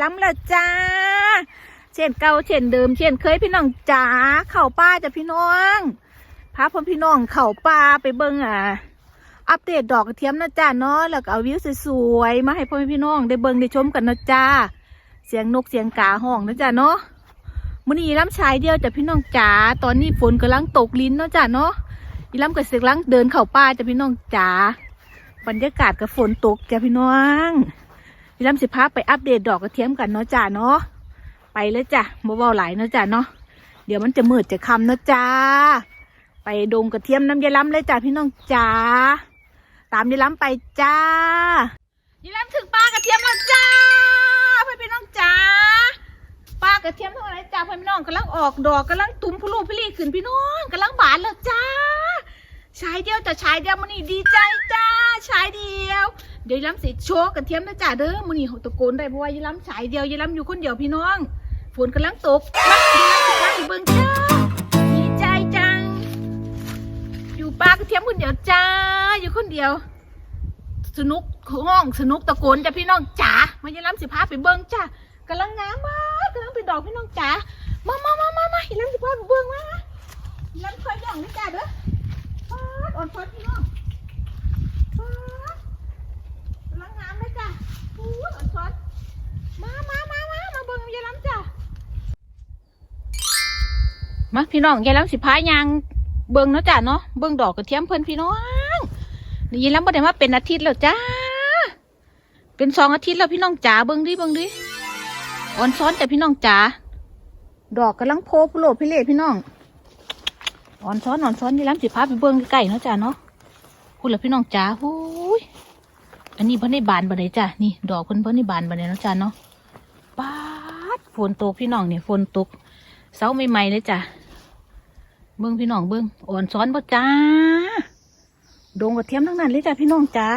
ล้ำละจ้า เช่นเก่าเช่นเดิม เช่นเคยพี่น้องจ๋าเข่าป้าจ้ะพี่น้องพาพ่อพี่น้องเข่าป้าไปเบิ่งอะ อัปเดตดอกกระเทียมนะจ้าเนาะแล้วก็เอาวิวสวยๆมาให้พ่อพี่น้องได้เบิ่งได้ชมกันนะจ้า เสียงนกเสียงกาห้องนะจ้าเนาะมื้อนี้ล้ำชายเดียวจ้ะพี่น้องจ๋าตอนนี้ฝนกำลังตกลิ้นเนาะจ้าเนาะอีล้ำกับเสียงล้างเดินเข่าป่าจ้ะพี่น้องจ๋าบรรยากาศกับฝนตกจ้ะพี่น้อง อีล้ำสิพาไปอัปเดตดอกกระเทียมกันเนาะจ้าเนาะไปเลยจ้ะบ่เบาหลายเนาะจ้าเนาะเดี๋ยวมันจะมืดจะคำเนาะจ้า ไปดงกระเทียมน้ำยายล้ำเลยจ้ะพี่น้องจ๋าตามยายล้ำไปจ้ายายล้ำถึงปลากระเทียมแล้วจ้าเพื่อนพี่น้องจ้าปลากระเทียมเท่าไรจ้าเพื่อนพี่น้องกำลังออกดอกกำลังตุ้มพลูพลีขึ้นพี่น้องกำลังบานแล้วจ้าชายเดียวจะชายเดียวมันนี่ดีใจจ้า ชายเดียวเดี๋ยวยายล้ำสิโชว์กระเทียมนะจ้าเด้อมันนี่ตะโกนได้เพราะว่ายายล้ำชายเดียวยายล้ำอยู่คนเดียวพี่น้องฝนกำลังตกมายายล้ำสิพาไปเบิ่งจ้าดีใจจัง อยู่ปลากระเทียมคนเดียวจ้าอยู่คนเดียว สนุกห้องสนุกตะโกนจ้ะพี่น้องจ๋ามาอย่าล้ำสิพาไปเบิ้งจ้ากำลังงามมากกำลังเป็นดอกพี่น้องจ๋ามามามามามาอย่าล้ำสิพาไปเบิ้งมาย่าล้ำคอยย่องนะจ้าเด้อฟาดอ่อนฟาดพี่น้อง ฟางงามเลยจ้าฟูดอ่อนฟาดมามามามามาเบิ้งย่าล้ำจ้ามาพี่น้องย่าล้ำสิพายางเบิ่งเนาะจ้ะเนาะเบิ่งดอกกระเทียมเพิ่นพี่น้องได้ยินแล้วบ่ได้มาเป็นอาทิตย์แล้วจ้า เป็นสองอาทิตย์แล้วพี่น้องจ๋าเบิ่งดิเบิ่งดิอ่อนซ้อนแต่พี่น้องจ๋าดอกกำลังโพพโลพี่เล่พี่น้องอ่อนซ้อนอ่อนซ้อนนี่ล้ำสิพาไปเบิ่งใกล้ๆเนาะจ้ะเนาะ พูดแล้วพี่น้องจ๋าหูยอันนี้เพิ่นได้บานบ่ไดจ้ะนี่ดอกเพิ่นเพิ่นได้บานบ่ได้เนะจ้ะเนาะปาดฝนตกพี่น้องเนี่ยฝนตก เสาใหม่ๆเลยจ้ะเบิ้งพี่น้องเบิ้งอ่อนซ้อนบ่จ้าดงกระเทียมทั้งนั้นเลยจ้าพี่น้องจ้า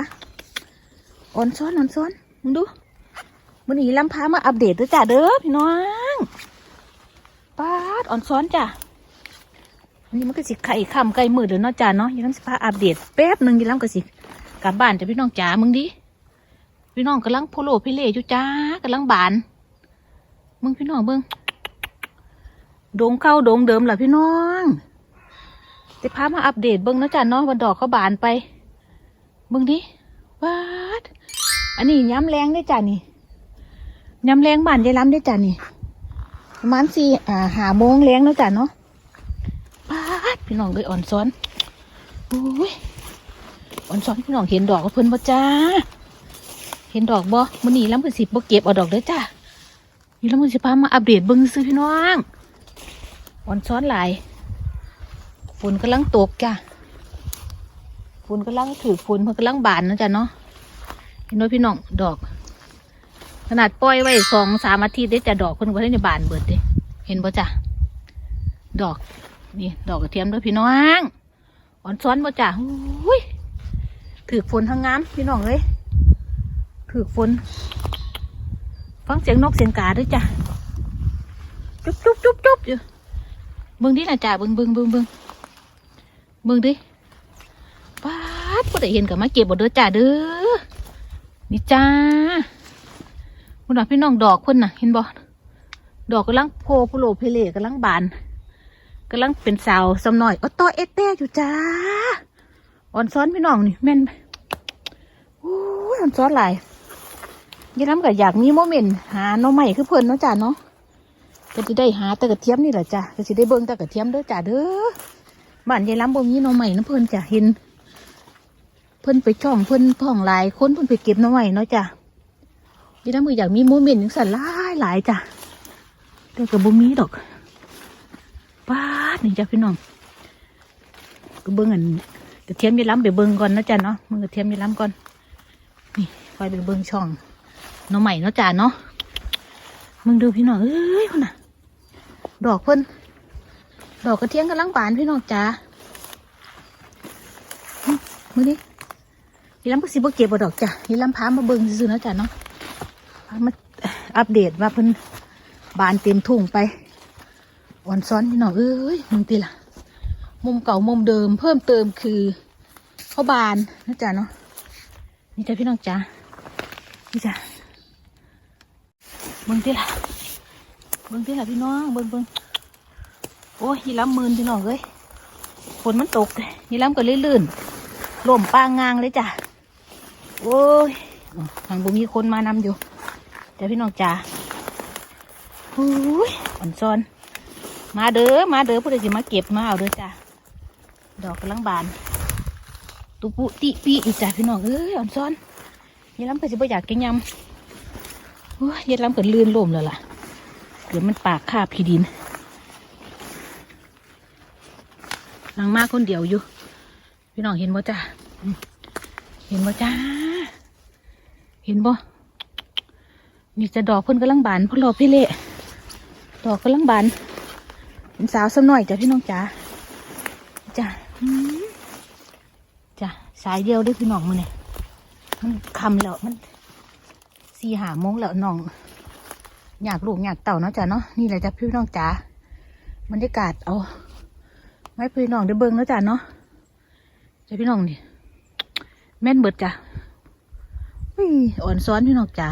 อ่อนซ้อนอ่อนซ้อนมึงดูมันนี้ลำพามาอัปเดตด้วยจ้าเด้อพี่น้องปาดอ่อนซ้อนจ้า นนี้มันก็สิไข่ค่ำไก่มืดเด้อเนาจ้าเนาะยังลำสิพาอัปเดตแป๊บหนึ่งยังลำก็สิกลับบ้านจ้าพี่น้องจ้ามึงดิพี่น้องกำลังโพโลพี่เล่อยู่จ้ากำลังบาน มึงพี่น้องเบิ้งดงเข้าโดงเดิมแหละพี่น้องจะพามาอัปเดตเบิ้งนาจ้ะเนาะวันดอกเขาบานไปเบิ้งดิวาดอันนี้ย้ำแรงได้จ้ะนี่ย้ำแรงบานยายล้ำได้จ้ะนี่ประมาณสี่อ่าหาโมงแรงนาะจ้ะเนาะ พี่น้องเลยอ่อนซ้อนโอ้ยอ่อนซ้อนพี่น้องเห็นดอกกับเพิ่นบ่จ้า เห็นดอกบ่มันนี่ล้ำเพิ่นสิบ่เก็บเอาดอกเด้อจ้ะนี่ล้ำเพิ่นสิพามาอัปเดตเบิ้งซื้อพี่น้องอ่อนซ้อนหลายฝนกำลังตกจ้ะฝนกำลังถือฝนมันกำลังบานนะจ๊ะเนาะเห็นไหมพี่น้องดอก ขนาดปล่อยไว้สองสามอาทิตย์ได้จะดอกคนก็ได้ในบานเบิดเด้เห็นปะจ้ะดอก นี่ดอกกระเทียมด้วยพี่น้องอ่อนซ้อนปะจ้ะหุ้ยถือฝนทั้งงามพี่น้องเลยถือฝน ฟังเสียงนกเสียงกาด้วยจ้ะจุ๊บจุ๊บจุ๊บจุ๊บอยู่เบิ่งดินะจ่าเบิ่งเบิ่งเบิ่งเบิ่งเบิ่งดิป้าดบ่ได้เห็นกับมาเก็บบ่เด้อจ่าเด้อนี่จ้าคุณน่ะพี่น้องดอกเพิ่นน่ะ เห็นบ่ดอกกำลังโพโพโลเพเลกำลังบาน กำลังเป็นสาวสำน้อยออตอเอเต้อยู่จ้าอ่อนซ้อนพี่น้องนี่แม่นโอ้อ่อนซ้อนหลายยี่น้ำก็อยากมีโมเมนต์หาน้องใหม่คือเพิ่นเนาะจ้าเนาะก็จะได้หาแต่กระเทียมนี่แหละจ้ะก็จะได้เบิ่งแต่กระเทียมด้อจ้ะเด้อบ้านยายล้ำบ่มีน่อใหม่นะเพิ่นจ้ะเห็น เพิ่นไปช่องเพิ่นพ่องหลายคนเพิ่นไปเก็บน่อใหม่เนาะจ้ะยายล้ำก็อยากมีโมเมนต์จังสั่นหลายหลายจ้ะแต่ก็บ่มีดอกป้า ดนี่จ้ะพี่น้องก็เบิ่งอันกระเทียมยายล้ำไปเบิ่งก่อนนะจ้ะเนาะมึงกระเทียมยายล้ำก่อนนี่คอยไปเบิ่งช่องน่องใหม่เนาะจ้ะเนาะมึงดูพี่น้องเอ้ยคนน่ะ ดอกเพิ่นดอกกระเทียมกำลังบานพี่น้องจ้าหึมึงดิยีลำก็สิบ่เก็บดอกจ้ะยีลำพามาเบิ่งซื่อๆเนาะจ้ะเนาะมาอัปเดตว่าเพิ่นบานเต็มทุ่งไป อ่อนซ้อนพี่น้องเอ้ยมึงตีล่ะมุมเก่ามุมเดิม เพิ่มเติมคือเขาบานนะจ๊ะเนาะนี่จ้ะพี่น้องจ้านี่จ้ะมึงที่ละเบิ่งที่ไหนพี่น้องเบิ่งเบิ่งโอ้ยยีล้ำมืนพี่น้องเอ้ยฝนมันตกยีล้ำก็เลยลื่นล่มปางงางเลยจ้ะโอ้ยทางบุมีคนมานำอยู่แต่พี่น้องจ๋าโอ้ยอ่อนซ้อน มาเด้อมาเด้อผู้ใดสิมาเก็บมาเอาเด้อจ้ะดอกกำลังบาน ตุปุติปีอีจ้ะพี่น้องเอ้ยอ่อนซ้อนยายล้ำก็สิบ่อยากกินยำโอ้ยยายล้ำก็ลื่นล่มแล้วล่ะเดี๋ยวมันปากคาบพี่ดินนางมากคนเดียวอยู่ พี่น้องเห็นบ่จ้ะเห็นบ่จ้าเห็นบ่นี่จะดอกเพิ่นกำลังบานพ่อรอพี่เละดอกกำลังบานเป็น สาวสักหน่อยจ้ะพี่น้องจ๋าจ้ะอืมจ้ะสายเดียวเด้พี่น้องมือเนี่ยมันคำแล้วมันสี่หาโมงแล้วน้อง อยากลูกอยากเต่าเนาะจ้ะเนาะนี่แหละจ้ะพี่น้องจ๋าบรรยากาศเอาไว้พี่น้องได้เบิ้งเนาะจ้ะเนาะจ้ะพี่น้องนี่แม่นเบิดจ้ะอุ้ยอ่อนซ้อนพี่น้องจ๋า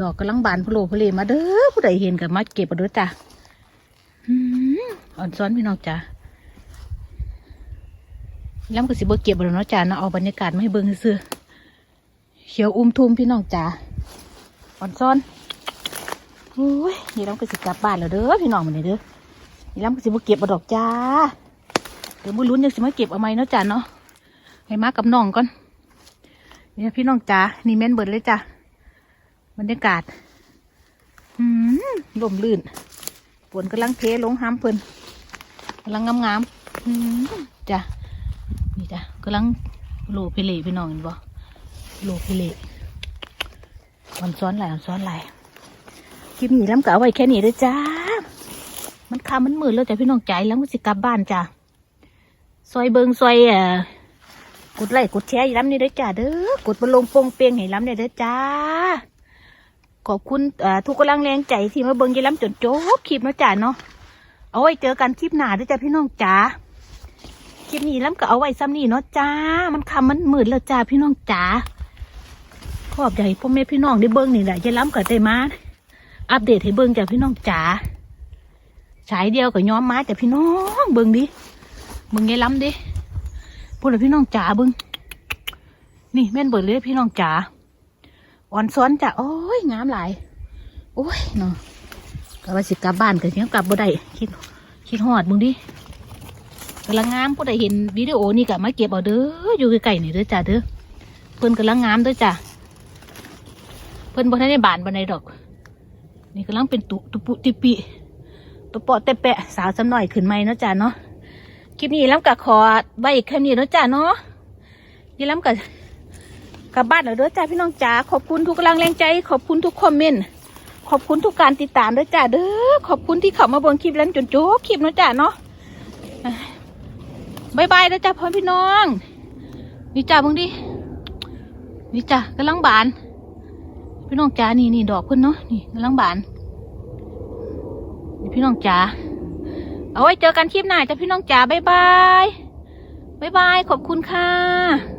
ดอกกำลังบานพโลพเลมาเด้อผู้ใดเห็นกับมาเก็บเอาเด้อจ้ะ อ่อนซ้อนพี่น้องจ๋าแล้วมันก็สิบเก็บแล้วเนาะจ้าเนาะเอาบรรยากาศมาให้เบิ่งซื่อเขียวอุ้มทุ่มพี่น้องจ้าอ่อนซ้อนโอ้ยนี่เราก็สิกลับบ้านแล้วเด้อพี่น้องมันนี่เด้อนี่เราก็สิบเก็บเอาดอกจ้าเดี๋ยวมือลุ้นยังสิมาเก็บเอาไหมเนาะจ้าเนาะให้มากับน้องก่อนนี่พี่น้องจ้านี่แม่นเบิดเลยจ้าบรรยากาศอืมลมลื่น ฝนกำลังเทลงห้ามเพิ่นกำลังงามๆอืมจ้านี่จ้ะกำลังโลเพเลพี่น้องเห็นบ่โลเพเลอ่อนซ้อนหลายอ่อนซ้อนหลายคลิปนี้ล้ำกะเอาไว้แค่นี้เด้อจ้า มันคำมันมืดแล้วจ้ะพี่น้องใจแล้วมันสิกลับบ้านจ้ะซอยเบิงซอยเอ่อกดไลค์กดแชร์ให้ล้ำนี่เด้อจ้าเด้อกดมาลงโปงเปียงให้ล้ำเนี่ยเด้อจ้า ขอบคุณทุกกำลังแรงใจที่มาเบิงยายล้ำจนจบคลิปเนาะจ้าเนาะเอาไว้เจอกันคลิปหน้าด้อจ้าพี่น้องจ้าคลิปนี้ล้ำก็เอาไว้ซ้ำนี่เนาะจ้า มันคำมันมืดแล้วจ้าพี่น้องจ๋าขอบใจพ่อแม่พี่น้องได้เบิ้งนี่แหละยายล้ำก็ได้มาอัปเดตให้เบิ้งจ้าพี่น้องจ๋าฉายเดียวกับย้อมมาจ้าพี่น้องเบิ้งดิเบิ้งยายล้ำดิพูดเลยพี่น้องจ๋าเบิ้งนี่แม่นเบิดเลยพี่น้องจ๋า อ่อนซ้อนจ้ะโอ้ยงามหลายโอ้ยเนาะก็ว่าสิกลับบ้านก็ยังกลับบ่ได้คิดคิดหอดมึงดิกำลังงามผู้ใดเห็นวิดีโอนี่ก็มาเก็บเอาเด้ออยู่ใกล้ๆนี่เด้อจ้าเด้อเพิ่นกำลังงามเด้อจ้าเพิ่นบ่ทันได้บานบันไดดอก นี่กำลังเป็นตุตุปุติปิตุปอแต่แปะสาวสำหน่อยขึ้นใหม่เนาะจ้าเนาะคลิปนี้ล้ำกะขอไว้อีกแค่นี้เนาะจ้าเนาะยี่ล้ำกะ กลับบ้านแล้วเด้อจ้าพี่น้องจ๋าขอบคุณทุกกำลังแรงใจ ขอบคุณทุกคอมเมนต์ขอบคุณทุกการติดตามเด้อจ้าเด้อขอบคุณที่เข้ามาเบิ่งคลิปแล้วจนจบคลิปเนาะจ้าเนาะบายบายนะจ้าพ่อพี่น้อง นี่จ้ามึงดินี่จ้ากำลังบาน พี่น้องจ๋านี่นี่ดอกเพิ่นเนาะนี่กำลังบานนี่พี่น้องจ๋าเอาไว้เจอกันคลิปหน้าจ้าพี่น้องจ๋าบายบายบายบายขอบคุณค่ะ